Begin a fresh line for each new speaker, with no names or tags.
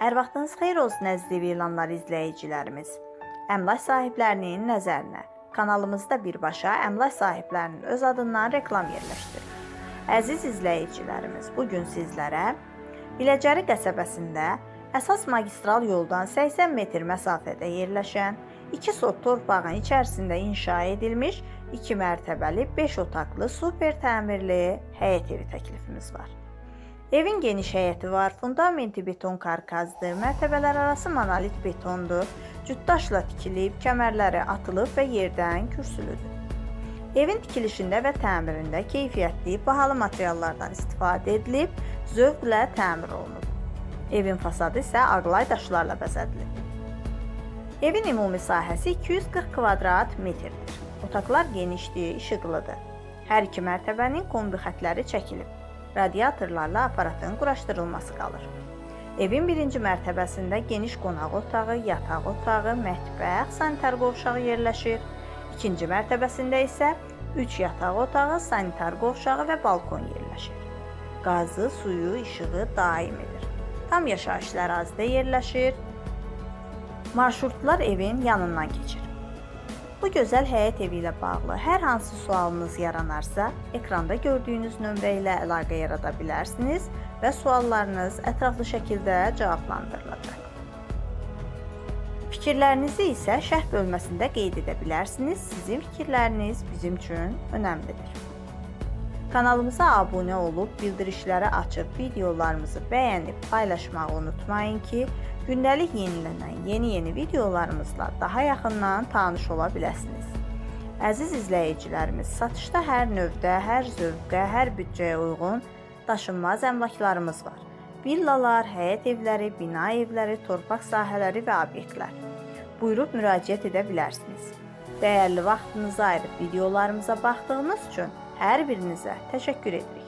Hər vaxtınız xeyir olsun əziz ilanlar izləyicilərimiz. Əmlak sahiblərinin nəzərinə kanalımızda birbaşa əmlak sahiblərinin öz adından reklam yerləşdirir. Əziz izləyicilərimiz, bu gün sizlərə Biləcəri qəsəbəsində əsas magistral yoldan 80 metr məsafədə yerləşən 2 sot torpağın içərisində inşa edilmiş 2 mərtəbəli 5 otaqlı super təmirli həyət evi təklifimiz var. Evin geniş həyəti var, fundamenti beton karkazdır, mərtəbələr arası monolit betondur, cütdaşla tikilib, kəmərləri atılıb və yerdən kürsülüdür. Evin tikilişində və təmirində keyfiyyətli, bahalı materiallardan istifadə edilib, zövqlə təmir olunub. Evin fasadı isə ağlay daşlarla bəzədilib. Evin ümumi sahəsi 240 kvadrat metrdir. Otaqlar genişdir, işıqlıdır. Hər iki mərtəbənin kombi xətləri çəkilib. Radiatorlarla aparatın quraşdırılması qalır. Evin birinci mərtəbəsində geniş qonaq otağı, yataq otağı, mətbəx, sanitar qovşağı yerləşir. İkinci mərtəbəsində isə 3 yataq otağı, sanitar qovşağı və balkon yerləşir. Qazı, suyu, işığı daimidir. Tam yaşayışlı ərazidə yerləşir. Marşrutlar evin yanından keçir. Bu gözəl həyət evi ilə bağlı hər hansı sualınız yaranarsa, ekranda gördüyünüz nömrə ilə əlaqə yarada bilərsiniz və suallarınız ətraflı şəkildə cavablandırılacaq. Fikirlərinizi isə şərh bölməsində qeyd edə bilərsiniz. Sizin fikirləriniz bizim üçün önəmlidir. Kanalımıza abunə olub, bildirişləri açıb, videolarımızı bəyənib, paylaşmağı unutmayın ki, gündəlik yenilənən yeni-yeni videolarımızla daha yaxından tanış ola biləsiniz. Əziz izləyicilərimiz, satışda hər növdə, hər zövqə, hər büdcəyə uyğun daşınmaz əmlaklarımız var. Villalar, həyət evləri, bina evləri, torpaq sahələri və obyektlər. Buyurub müraciət edə bilərsiniz. Dəyərli vaxtınızı ayırıb videolarımıza baxdığınız üçün hər birinizə təşəkkür edirik.